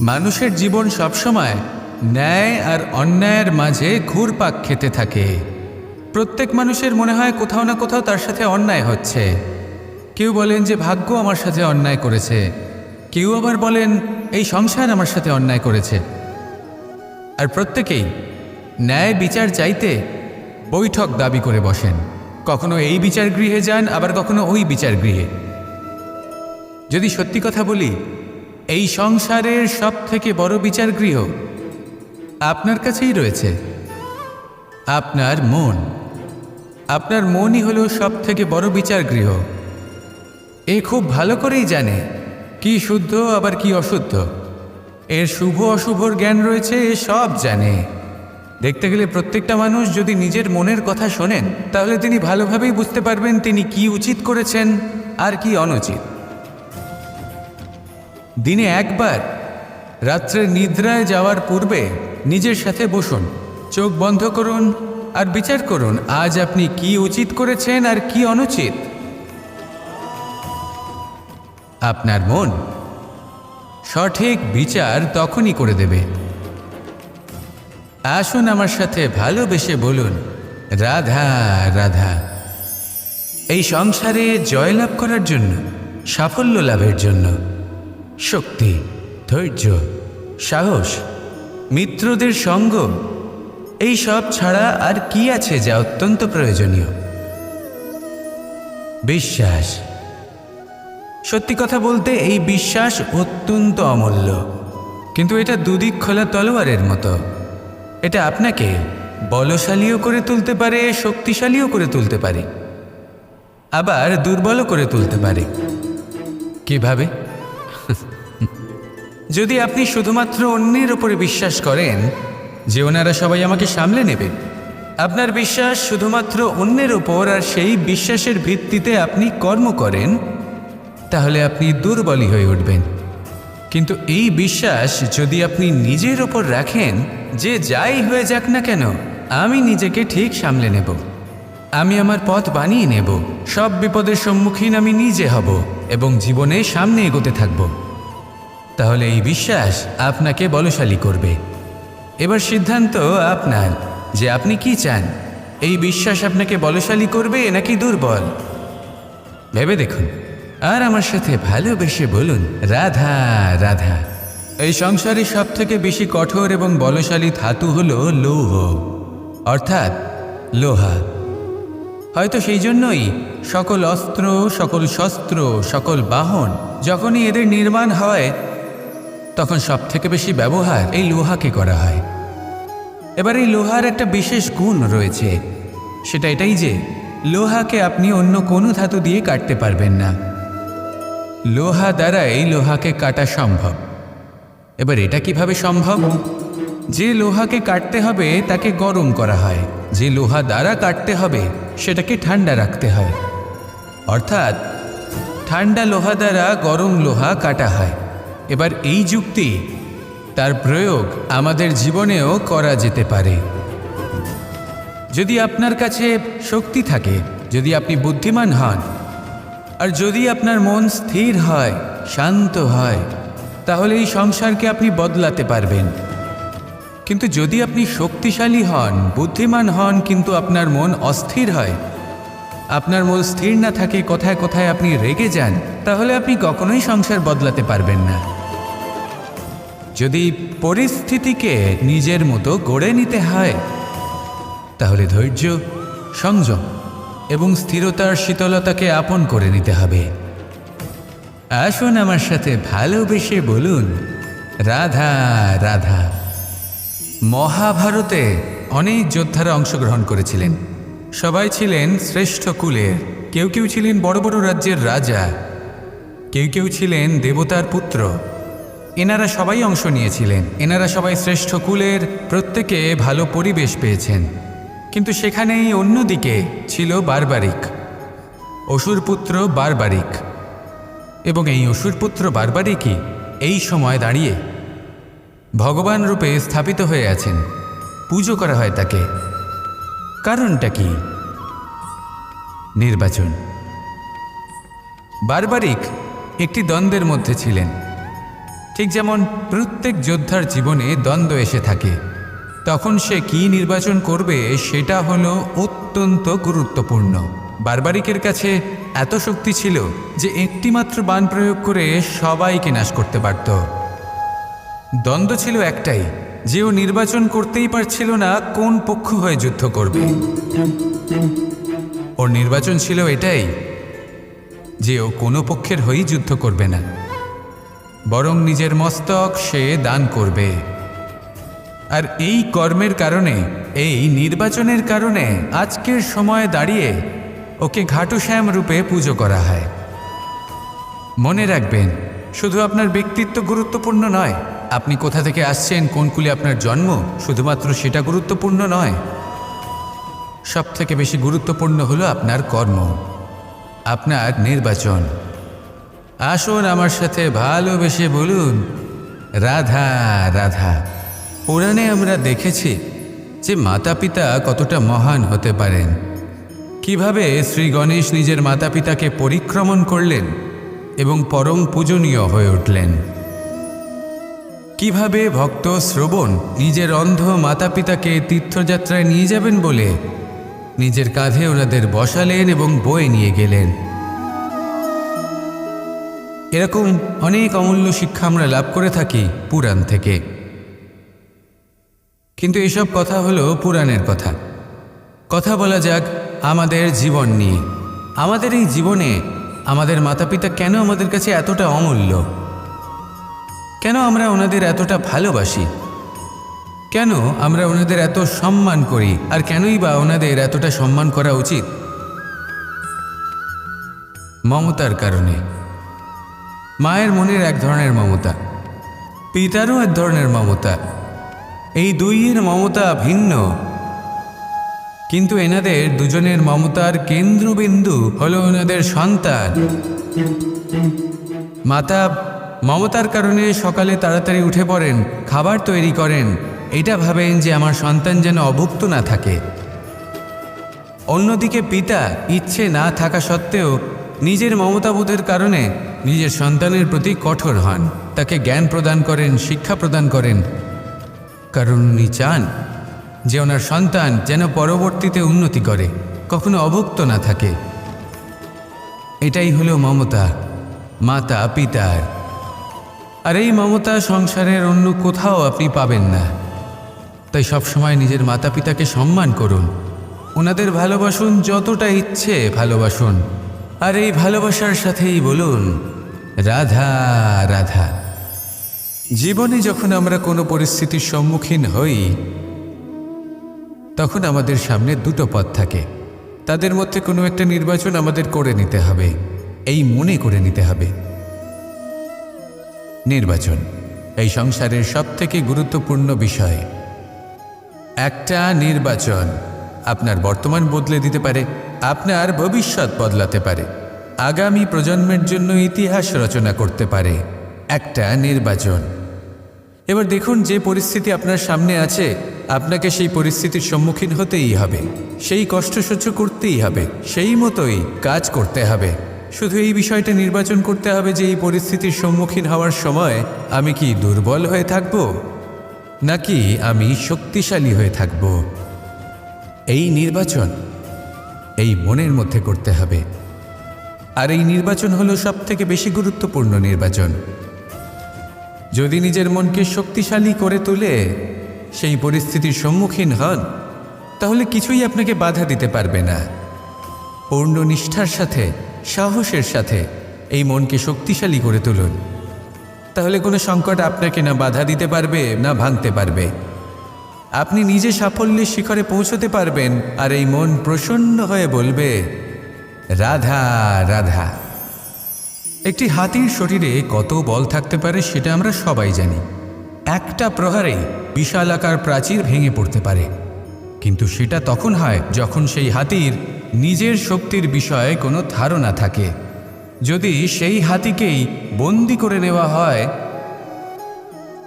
মানুষের জীবন সবসময় ন্যায় আর অন্যায়ের মাঝে ঘুরপাক খেতে থাকে। প্রত্যেক মানুষের মনে হয় কোথাও না কোথাও তার সাথে অন্যায় হচ্ছে। কেউ বলেন যে, ভাগ্য আমার সাথে অন্যায় করেছে। কেউ আবার বলেন, এই সংসার আমার সাথে অন্যায় করেছে। আর প্রত্যেকেই ন্যায় বিচার চাইতে বৈঠক দাবি করে বসেন। কখনো এই বিচার গৃহে যান, আবার কখনো ওই বিচার গৃহে যদি সত্যি কথা বলি এই সংসারের সব থেকে বড় বিচার গৃহ আপনার কাছেই রয়েছে। আপনার মন। আপনার মনই হলো সব থেকে বড় বিচার গৃহ এ খুব ভালো করেই জানে কি শুদ্ধ, আবার কি অশুদ্ধ। এর শুভ অশুভর জ্ঞান রয়েছে, এ সব জানে। দেখতে গেলে প্রত্যেকটা মানুষ যদি নিজের মনের কথা শোনেন, তাহলে তিনি ভালোভাবেই বুঝতে পারবেন তিনি কি উচিত করেছেন আর কি অনুচিত। দিনে একবার রাত্রের নিদ্রায় যাওয়ার পূর্বে নিজের সাথে বসুন। চোখ বন্ধ করুন আর বিচার করুন, আজ আপনি কি উচিত করেছেন আর কি অনুচিত? আপনার মন সঠিক বিচার তখনই করে দেবে। আসুন আমার সাথে ভালোবেসে বলুন, রাধা রাধা। এই সংসারে জয়লাভ করার জন্য, সাফল্য লাভের জন্য। শক্তি, ধৈর্য, সাহস, মিত্রদের সঙ্গ, এই সব ছাড়া আর কি আছে যা অত্যন্ত প্রয়োজনীয়? বিশ্বাস। সত্যি কথা বলতে এই বিশ্বাস অত্যন্ত অমূল্য। কিন্তু এটা দুদিক খোলা তলোয়ারের মতো। এটা আপনাকে বলশালীও করে তুলতে পারে, শক্তিশালীও করে তুলতে পারে। আবার দুর্বলও করে তুলতে পারে। কীভাবে? যদি আপনি শুধুমাত্র অন্যের ওপরে বিশ্বাস করেন, যে ওনারা সবাই আমাকে সামলে নেবে। আপনার বিশ্বাস শুধুমাত্র অন্যের ওপর আর সেই বিশ্বাসের ভিত্তিতে আপনি কর্ম করেন, তাহলে আপনি দুর্বলই হয়ে উঠবেন। কিন্তু এই বিশ্বাস যদি আপনি নিজের ওপর রাখেন, যে যাই হয়ে যাক না কেন, আমি নিজেকে ঠিক সামলে নেব। আমি আমার পথ বানিয়ে নেব। সব বিপদের সম্মুখীন আমি নিজে হব এবং জীবনে সামনে এগোতে থাকব। তাহলে এই বিশ্বাস আপনাকে বলশালী করবে। এবার সিদ্ধান্ত আপনার, যে আপনি কি চান। এই বিশ্বাস আপনাকে বলশালী করবে নাকি দুর্বল? ভেবে দেখুন। আর আমার সাথে ভালোবেসে বলুন, রাধা রাধা। এই সংসারে সব থেকে বেশি কঠোর এবং বলশালী ধাতু হল লৌহ, অর্থাৎ লোহা। হয়তো সেই জন্যই সকল অস্ত্র, সকল শস্ত্র, সকল বাহন যখনই এদের নির্মাণ হয় তখন সব থেকে বেশি ব্যবহার এই লোহাকে করা হয়। এবার এই লোহার একটা বিশেষ গুণ রয়েছে। সেটা এটাই যে, লোহাকে আপনি অন্য কোনো ধাতু দিয়ে কাটতে পারবেন না। লোহা দ্বারা এই লোহাকে কাটা সম্ভব। এবার এটা কীভাবে সম্ভব? যে লোহাকে কাটতে হবে, তাকে গরম করা হয়। যে লোহা দ্বারা কাটতে হবে, সেটাকে ঠান্ডা রাখতে হয়। অর্থাৎ, ঠান্ডা লোহা দ্বারা গরম লোহা কাটা হয়। এবার এই যুক্তি তার প্রয়োগ আমাদের জীবনেও করা যেতে পারে। যদি আপনার কাছে শক্তি থাকে, যদি আপনি বুদ্ধিমান হন, আর যদি আপনার মন স্থির হয়, শান্ত হয়, তাহলে এই সংসারকে আপনি বদলাতে পারবেন। কিন্তু যদি আপনি শক্তিশালী হন, বুদ্ধিমান হন, কিন্তু আপনার মন অস্থির হয়, আপনার মন স্থির না থাকে, কোথায় কোথায় আপনি রেগে যান, তাহলে আপনি কখনোই সংসার বদলাতে পারবেন না। যদি পরিস্থিতিকে নিজের মতো গড়ে নিতে হয়, তাহলে ধৈর্য, সংযম এবং স্থিরতার শীতলতাকে আপন করে নিতে হবে। আসুন আমার সাথে ভালোবেসে বলুন, রাধা রাধা। মহাভারতে অনেক যোদ্ধারা অংশগ্রহণ করেছিলেন। সবাই ছিলেন শ্রেষ্ঠ কুলের। কেউ কেউ ছিলেন বড় বড় রাজ্যের রাজা। কেউ কেউ ছিলেন দেবতার পুত্র। এনারা সবাই অংশ নিয়েছিলেন। এনারা সবাই শ্রেষ্ঠ কুলের প্রত্যেকে ভালো পরিবেশ পেয়েছেন। কিন্তু সেখানেই অন্যদিকে ছিল বারবারিক। অসুরপুত্র বারবারিক। এবং এই অসুরপুত্র বারবারিকই এই সময় দাঁড়িয়ে ভগবান রূপে স্থাপিত হয়ে আছেন। পুজো করা হয় তাকে। কারণটা কি? নির্বাচন। বারবারিক একটি দ্বন্দ্বের মধ্যে ছিলেন। ঠিক যেমন প্রত্যেক যোদ্ধার জীবনে দ্বন্দ্ব এসে থাকে, তখন সে কি নির্বাচন করবে সেটা হলো অত্যন্ত গুরুত্বপূর্ণ। বারবারিকের কাছে এত শক্তি ছিল যে একটিমাত্র বান প্রয়োগ করে সবাইকে নাশ করতে পারত। দ্বন্দ্ব ছিল একটাই, যে ও নির্বাচন করতেই পারছিল না কোন পক্ষ হয়ে যুদ্ধ করবে। ওর নির্বাচন ছিল এটাই, যে ও কোনো পক্ষের হয়েই যুদ্ধ করবে না। বরং নিজের মস্তক সে দান করবে। আর এই কর্মের কারণে, এই নির্বাচনের কারণে আজকের সময়ে দাঁড়িয়ে ওকে ঘাটুশ্যাম রূপে পুজো করা হয়। মনে রাখবেন, শুধু আপনার ব্যক্তিত্ব গুরুত্বপূর্ণ নয়। আপনি কোথা থেকে আসছেন, কোন কুলে আপনার জন্ম, শুধুমাত্র সেটা গুরুত্বপূর্ণ নয়। সব থেকে বেশি গুরুত্বপূর্ণ হলো আপনার কর্ম, আপনার নির্বাচন। আসুন আমার সাথে ভালোবেসে বলুন। রাধা রাধা, পুরাণে আমরা দেখেছি যে মাতা পিতা কতটা মহান হতে পারেন। কীভাবে শ্রী গণেশ নিজের মাতা পিতাকে পরিক্রমণ করলেন এবং পরম পূজনীয় হয়ে উঠলেন? কীভাবে ভক্ত শ্রবণ নিজের অন্ধ মাতা পিতাকে তীর্থযাত্রায় নিয়ে যাবেন বলে নিজের কাঁধে ওনাদের বসালেন এবং বয়ে নিয়ে গেলেন? এরকম অনেক অমূল্য শিক্ষা আমরা লাভ করে থাকি পুরাণ থেকে। কিন্তু এসব কথা হলো পুরাণের কথা। কথা বলা যাক আমাদের জীবন নিয়ে। আমাদের এই জীবনে আমাদের মাতা পিতা কেন আমাদের কাছে এতটা অমূল্য? কেন আমরা ওনাদের এতটা ভালোবাসি? কেন আমরা ওনাদের এত সম্মান করি? আর কেনই বা ওনাদের এতটা সম্মান করা উচিত? মমতার কারণে। মায়ের মনের এক ধরনের মমতা, পিতারও এক ধরনের মমতা। এই দুইয়ের মমতা ভিন্ন। কিন্তু এনাদের দুজনের মমতার কেন্দ্রবিন্দু হলো ওনাদের সন্তান। মাতা মমতার কারণে সকালে তাড়াতাড়ি উঠে পড়েন, খাবার তৈরি করেন। এটা ভাবেন যে আমার সন্তান যেন অভুক্ত না থাকে। অন্যদিকে পিতা ইচ্ছে না থাকা সত্ত্বেও নিজের মমতাবোধের কারণে নিজের সন্তানের প্রতি কঠোর হন। তাকে জ্ঞান প্রদান করেন, শিক্ষা প্রদান করেন। কারণ উনি চান যে ওনার সন্তান যেন পরবর্তীতে উন্নতি করে, কখনো অভুক্ত না থাকে। এটাই হলো মমতা, মাতা পিতার আর এই মমতা সংসারের অন্য কোথাও আপনি পাবেন না। তাই সবসময় নিজের মাতা পিতাকে সম্মান করুন। ওনাদের ভালোবাসুন যতটা ইচ্ছে ভালোবাসুন। আর এই ভালোবাসার সাথেই বলুন, রাধা রাধা। জীবনে যখন আমরা কোনো পরিস্থিতির সম্মুখীন হই, তখন আমাদের সামনে দুটো পথ থাকে। তাদের মধ্যে কোনো একটা নির্বাচন আমাদের করে নিতে হবে, এই মনে করে নিতে হবে। নির্বাচন, এই সংসারের সবথেকে গুরুত্বপূর্ণ বিষয়। একটা নির্বাচন আপনার বর্তমান বদলে দিতে পারে। আপনার ভবিষ্যৎ বদলাতে পারে। আগামী প্রজন্মের জন্য ইতিহাস রচনা করতে পারে। একটা নির্বাচন। এবার দেখুন যে পরিস্থিতি আপনার সামনে আছে, আপনাকে সেই পরিস্থিতির সম্মুখীন হতেই হবে। সেই কষ্ট সহ্য করতেই হবে। সেই মতোই কাজ করতে হবে। শুধু এই বিষয়টা নির্বাচন করতে হবে যে এই পরিস্থিতির সম্মুখীন হওয়ার সময় আমি কি দুর্বল হয়ে থাকব? নাকি আমি শক্তিশালী হয়ে থাকব? এই নির্বাচন এই মনের মধ্যে করতে হবে। আর এই নির্বাচন হলো সব থেকে বেশি গুরুত্বপূর্ণ নির্বাচন। যদি নিজের মনকে শক্তিশালী করে তুলে, সেই পরিস্থিতির সম্মুখীন হন, তাহলে কিছুই আপনাকে বাধা দিতে পারবে না। পূর্ণ নিষ্ঠার সাথে, সাহসের সাথে এই মনকে শক্তিশালী করে তুলুন। তাহলে কোনো সংকট আপনাকে না বাধা দিতে পারবে, না ভাঙতে পারবে। আপনি নিজে সাফল্যের শিখরে পৌঁছতে পারবেন আর এই মন প্রসন্ন হয়ে বলবে, রাধা রাধা। একটি হাতির শরীরে কত বল থাকতে পারে সেটা আমরা সবাই জানি। একটা প্রহারে বিশালাকার প্রাচীর ভেঙে পড়তে পারে। কিন্তু সেটা তখন হয় যখন সেই হাতির নিজের শক্তির বিষয়ে কোনো ধারণা থাকে। যদি সেই হাতিকেই বন্দি করে নেওয়া হয়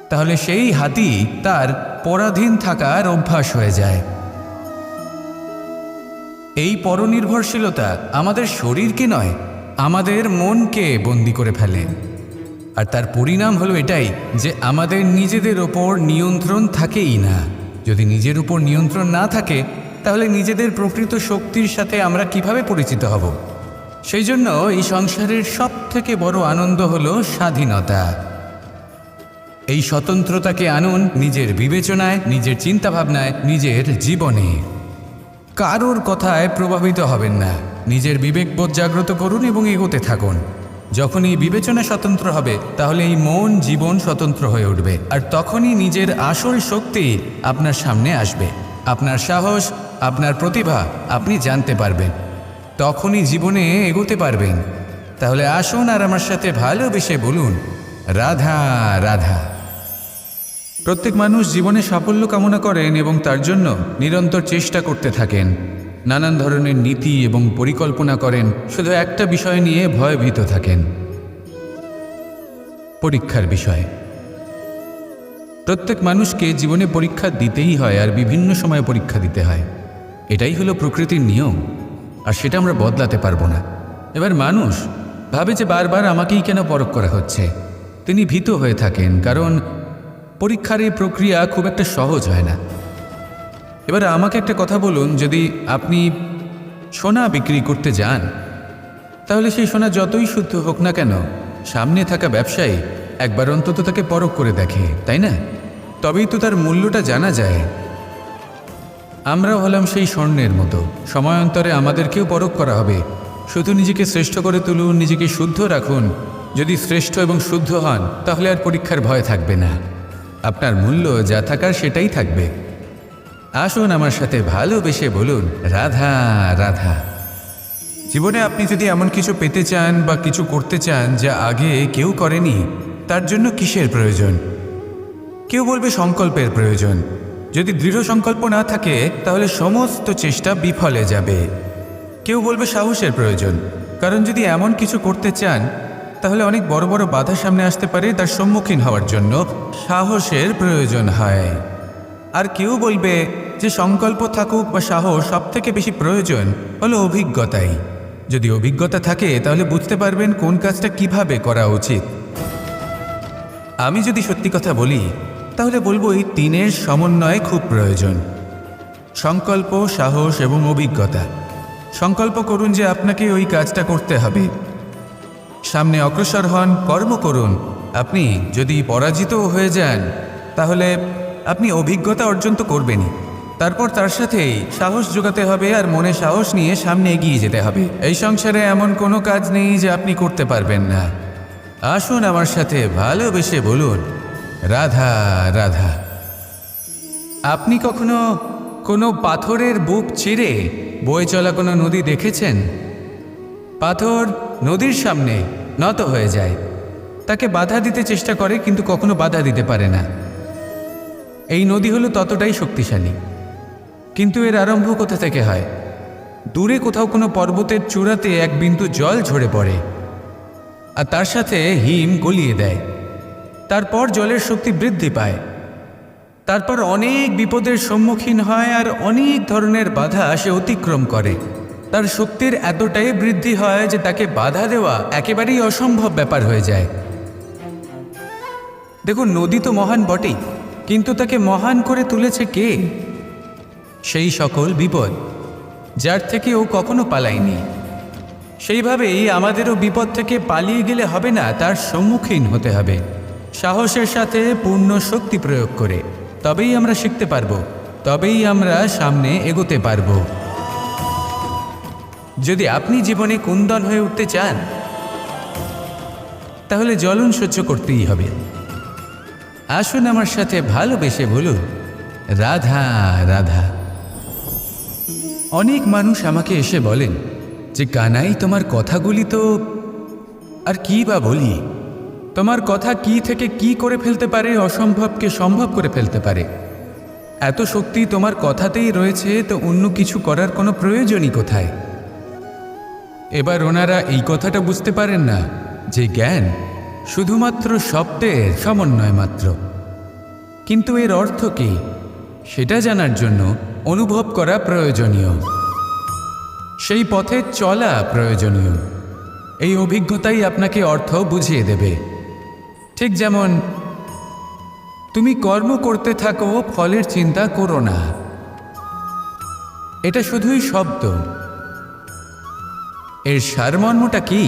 তাহলে সেই হাতি তার পরাধীন থাকার অভ্যাস হয়ে যায়। এই পরনির্ভরশীলতা আমাদের শরীরকে নয়, আমাদের মনকে বন্দি করে ফেলে। আর তার পরিণাম হলো এটাই যে আমাদের নিজেদের ওপর নিয়ন্ত্রণ থাকেই না। যদি নিজের উপর নিয়ন্ত্রণ না থাকে, তাহলে নিজেদের প্রকৃত শক্তির সাথে আমরা কীভাবে পরিচিত হব? সেই জন্য এই সংসারের সব থেকে বড় আনন্দ হলো স্বাধীনতা। এই স্বতন্ত্রতাকে আনুন নিজের বিবেচনায়, নিজের চিন্তাভাবনায়, নিজের জীবনে। কারোর কথায় প্রভাবিত হবেন না। নিজের বিবেকবোধ জাগ্রত করুন এবং এগোতে থাকুন। যখন এই বিবেচনা স্বতন্ত্র হবে তাহলে এই মন, জীবন স্বতন্ত্র হয়ে উঠবে। আর তখনই নিজের আসল শক্তি আপনার সামনে আসবে। আপনার সাহস, আপনার প্রতিভা আপনি জানতে পারবেন। তখনই জীবনে এগোতে পারবেন। তাহলে আসুন আর আমার সাথে ভালোবেসে বলুন, রাধা রাধা। প্রত্যেক মানুষ জীবনে সাফল্য কামনা করেন এবং তার জন্য নিরন্তর চেষ্টা করতে থাকেন। নানান ধরনের নীতি এবং পরিকল্পনা করেন, শুধু একটা বিষয় নিয়ে ভয়ভীত থাকেন। পরীক্ষার বিষয়। প্রত্যেক মানুষকে জীবনে পরীক্ষা দিতেই হয় আর বিভিন্ন সময়ে পরীক্ষা দিতে হয়। এটাই হলো প্রকৃতির নিয়ম, আর সেটা আমরা বদলাতে পারব না। এবার মানুষ ভাবে যে বারবার আমাকেই কেন পরখ করা হচ্ছে। তিনি ভীত হয়ে থাকেন, কারণ পরীক্ষার এই প্রক্রিয়া খুব একটা সহজ হয় না। এবার আমাকে একটা কথা বলুন, যদি আপনি সোনা বিক্রি করতে যান, তাহলে সেই সোনা যতই শুদ্ধ হোক না কেন, সামনে থাকা ব্যবসায়ী একবার অন্তত তাকে পরখ করে দেখে, তাই না? তবেই তো তার মূল্যটা জানা যায়। আমরাও হলাম সেই স্বর্ণের মতো। সময়ান্তরে আমাদেরকেও পরখ করা হবে। শুধু নিজেকে শ্রেষ্ঠ করে তুলুন, নিজেকে শুদ্ধ রাখুন। যদি শ্রেষ্ঠ এবং শুদ্ধ হন, তাহলে আর পরীক্ষার ভয় থাকবে না। আপনার মূল্য যা থাকার সেটাই থাকবে। আসুন আমার সাথে ভালোবেসে বলুন, রাধা রাধা। জীবনে আপনি যদি এমন কিছু পেতে চান বা কিছু করতে চান যা আগে কেউ করেনি, তার জন্য কিসের প্রয়োজন? কেউ বলবে সংকল্পের প্রয়োজন। যদি দৃঢ় সংকল্প না থাকে, তাহলে সমস্ত চেষ্টা বিফলে যাবে। কেউ বলবে সাহসের প্রয়োজন। কারণ যদি এমন কিছু করতে চান তাহলে অনেক বড় বড় বাধা সামনে আসতে পারে তার সম্মুখীন হওয়ার জন্য। সাহসের প্রয়োজন হয়। আর কেউ বলবে যে সংকল্প থাকুক বা সাহস সব থেকে বেশি প্রয়োজন হলো অভিজ্ঞতাই। যদি অভিজ্ঞতা থাকে তাহলে বুঝতে পারবেন কোন কাজটা কীভাবে করা উচিত। আমি যদি সত্যি কথা বলি, তাহলে বলব এই তিনের সমন্বয় খুব প্রয়োজন। সংকল্প, সাহস এবং অভিজ্ঞতা। সংকল্প করুন যে আপনাকে ওই কাজটা করতে হবে। সামনে অগ্রসর হন, কর্ম করুন। আপনি যদি পরাজিত হয়ে যান, তাহলে আপনি অভিজ্ঞতা অর্জন তো করবেনই। তারপর তার সাথেই সাহস জোগাতে হবে আর মনে সাহস নিয়ে সামনে এগিয়ে যেতে হবে। এই সংসারে এমন কোনো কাজ নেই যে আপনি করতে পারবেন না। আসুন আমার সাথে ভালোবেসে বলুন, রাধা রাধা। আপনি কখনো কোনো পাথরের বুক চিরে বয়ে চলা কোনো নদী দেখেছেন? পাথর নদীর সামনে নত হয়ে যায়। তাকে বাধা দিতে চেষ্টা করে, কিন্তু কখনো বাধা দিতে পারে না। এই নদী হলো ততটাই শক্তিশালী। কিন্তু এর আরম্ভ কোথা থেকে হয়? দূরে কোথাও কোনো পর্বতের চূড়াতে এক বিন্দু জল ঝরে পড়ে, আর তার সাথে হিম গলিয়ে দেয়। তারপর জলের শক্তি বৃদ্ধি পায়। তারপর অনেক বিপদের সম্মুখীন হয় আর অনেক ধরনের বাধা সে অতিক্রম করে। তার শক্তির এতটাই বৃদ্ধি হয় যে তাকে বাধা দেওয়া একেবারেই অসম্ভব ব্যাপার হয়ে যায়। দেখুন, নদী তো মহান বটেই, কিন্তু তাকে মহান করে তুলেছে কে? সেই সকল বিপদ, যার থেকে ও কখনো পালায়নি। সেইভাবেই আমাদেরও বিপদ থেকে পালিয়ে গেলে হবে না, তার সম্মুখীন হতে হবে। সাহসের সাথে পূর্ণ শক্তি প্রয়োগ করে, তবেই আমরা শিখতে পারব, তবেই আমরা সামনে এগোতে পারব। যদি আপনি জীবনে কুন্দন হয়ে উঠতে চান, তাহলে জ্বলন সহ্য করতেই হবে। আসুন আমার সাথে ভালোবেসে বলুন, রাধা রাধা। অনেক মানুষ আমাকে এসে বলেন যে, কানাই, তোমার কথাগুলি তো আর কি বা বলি? তোমার কথা কি থেকে কি করে ফেলতে পারে, অসম্ভবকে সম্ভব করে ফেলতে পারে? এত শক্তি তোমার কথাতেই রয়েছে, তো অন্য কিছু করার কোনো প্রয়োজনই কোথায়? এবার ওনারা এই কথাটা বুঝতে পারেন না যে জ্ঞান শুধুমাত্র শব্দের সমন্বয় মাত্র। কিন্তু এর অর্থ কী, সেটা জানার জন্য অনুভব করা প্রয়োজনীয়। সেই পথে চলা প্রয়োজনীয়। এই অভিজ্ঞতাই আপনাকে অর্থ বুঝিয়ে দেবে। ঠিক যেমন, তুমি কর্ম করতে থাকো, ফলের চিন্তা করো না। এটা শুধুই শব্দ। এর সারমর্মটা কি?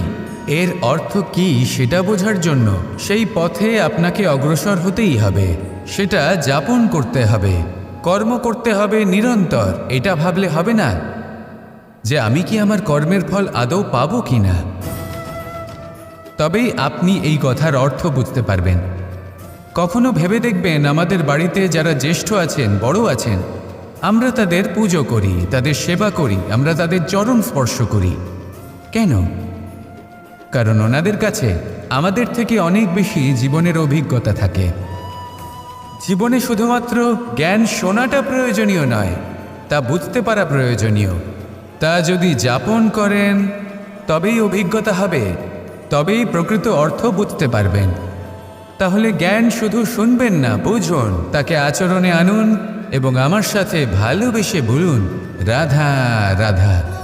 এর অর্থ কি সেটা বোঝার জন্য সেই পথে আপনাকে অগ্রসর হতেই হবে। সেটা যাপন করতে হবে। কর্ম করতে হবে নিরন্তর। এটা ভাবলে হবে না যে আমি কি আমার কর্মের ফল আদৌ পাবো কি না তবেই আপনি এই কথার অর্থ বুঝতে পারবেন। কখনো ভেবে দেখবেন আমাদের বাড়িতে যারা জ্যেষ্ঠ আছেন, বড় আছেন, আমরা তাদের পুজো করি, তাদের সেবা করি, আমরা তাদের চরণ স্পর্শ করি। কেন? কারণ ওনাদের কাছে আমাদের থেকে অনেক বেশি জীবনের অভিজ্ঞতা থাকে। জীবনে শুধুমাত্র জ্ঞান শোনাটা প্রয়োজনীয় নয়, তা বুঝতে পারা প্রয়োজনীয়। তা যদি যাপন করেন, তবেই অভিজ্ঞতা হবে, তবেই প্রকৃত অর্থ বুঝতে পারবেন। তাহলে জ্ঞান শুধু শুনবেন না, বুঝুন, তাকে আচরণে আনুন এবং আমার সাথে ভালোবেসে বলুন, রাধা রাধা।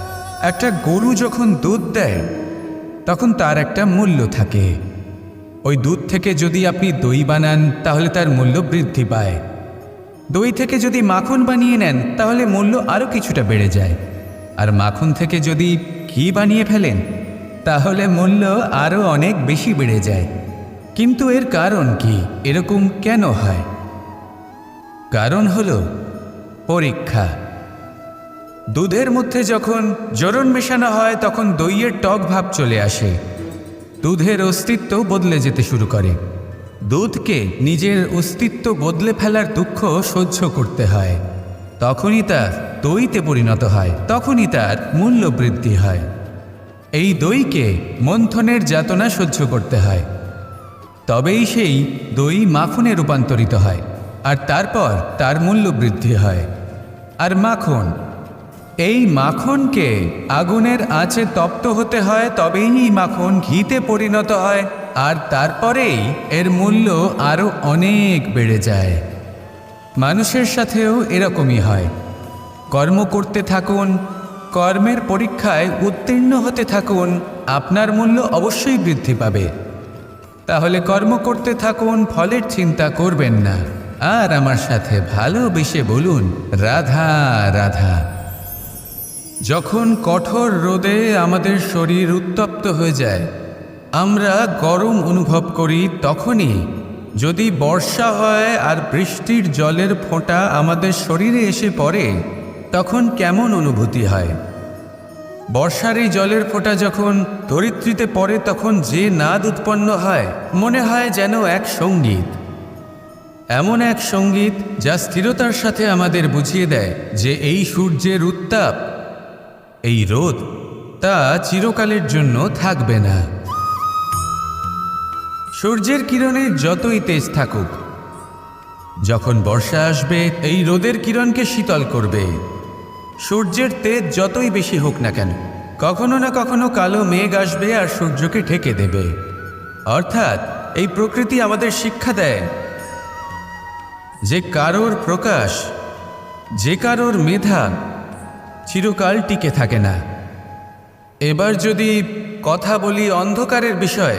একটা গরু যখন দুধ দেয়, তখন তার একটা মূল্য থাকে। ওই দুধ থেকে যদি আপনি দই বানান, তাহলে তার মূল্য বৃদ্ধি পায়। দই থেকে যদি মাখন বানিয়ে নেন, তাহলে মূল্য আরও কিছুটা বেড়ে যায়। আর মাখন থেকে যদি ঘি বানিয়ে ফেলেন, তাহলে মূল্য আরও অনেক বেশি বেড়ে যায়। কিন্তু এর কারণ কি? এরকম কেন হয়? কারণ হলো পরীক্ষা। দুধের মধ্যে যখন জোরণ মেশানো হয়, তখন দইয়ের টক ভাব চলে আসে। দুধের অস্তিত্ব বদলে যেতে শুরু করে। দুধকে নিজের অস্তিত্ব বদলে ফেলার দুঃখ সহ্য করতে হয়। তখনই তার দইতে পরিণত হয়, তখনই তার মূল্য বৃদ্ধি হয়। এই দইকে মন্থনের যাতনা সহ্য করতে হয়। তবেই সেই দই মাখনে রূপান্তরিত হয়, আর তারপর তার মূল্য বৃদ্ধি হয়। আর মাখন এই মাখনকে আগুনের আঁচে তপ্ত হতে হয়, তবেই মাখন ঘিতে পরিণত হয়, আর তারপরেই এর মূল্য আরও অনেক বেড়ে যায়। মানুষের সাথেও এরকমই হয়। কর্ম করতে থাকুন, কর্মের পরীক্ষায় উত্তীর্ণ হতে থাকুন, আপনার মূল্য অবশ্যই বৃদ্ধি পাবে। তাহলে কর্ম করতে থাকুন, ফলের চিন্তা করবেন না। আর আমার সাথে ভালোবেসে বলুন, রাধা রাধা। যখন কঠোর রোদে আমাদের শরীর উত্তপ্ত হয়ে যায়, আমরা গরম অনুভব করি তখনই। যদি বর্ষা হয় আর বৃষ্টির জলের ফোঁটা আমাদের শরীরে এসে পড়ে, তখন কেমন অনুভূতি হয়? বর্ষার এই জলের ফোঁটা যখন ধরিত্রীতে পড়ে, তখন যে নাদ উৎপন্ন হয়, মনে হয় যেন এক সংগীত। এমন এক সংগীত যা স্থিরতার সাথে আমাদের বুঝিয়ে দেয় যে এই সূর্যের উত্তাপ এই রোদ তা চিরকালের জন্য থাকবে না। সূর্যের কিরণের যতই তেজ থাকুক, যখন বর্ষা আসবে, এই রোদের কিরণকে শীতল করবে। সূর্যের তেজ যতই বেশি হোক না কেন, কখনো না কখনো কালো মেঘ আসবে আর সূর্যকে ঠেকে দেবে। অর্থাৎ, এই প্রকৃতি আমাদের শিক্ষা দেয় যে কারোর প্রকাশ, যে কারোর মেধা চিরকাল টিকে থাকে না। এবার যদি কথা বলি অন্ধকারের বিষয়ে,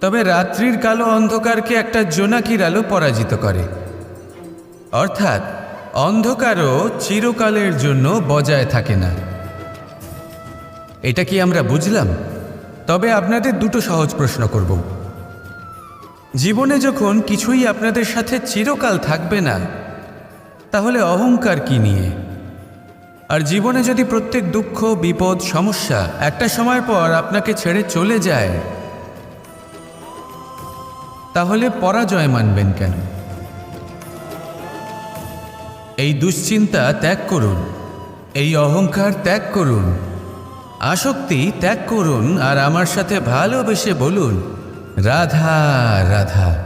তবে রাত্রির কালো অন্ধকারকে একটা জোনাকির আলো পরাজিত করে। অর্থাৎ, অন্ধকারও চিরকালের জন্য বজায় থাকে না। এটা কি আমরা বুঝলাম? তবে আপনাদের দুটো সহজ প্রশ্ন করব। জীবনে যখন কিছুই আপনাদের সাথে চিরকাল থাকবে না, তাহলে অহংকার কি নিয়ে? আর জীবনে যদি প্রত্যেক দুঃখ, বিপদ, সমস্যা একটা সময় পর আপনাকে ছেড়ে চলে যায়, তাহলে পরাজয় মানবেন কেন? এই দুশ্চিন্তা ত্যাগ করুন, এই অহংকার ত্যাগ করুন, আসক্তি ত্যাগ করুন, আর আমার সাথে ভালোবেসে বলুন, রাধা রাধা।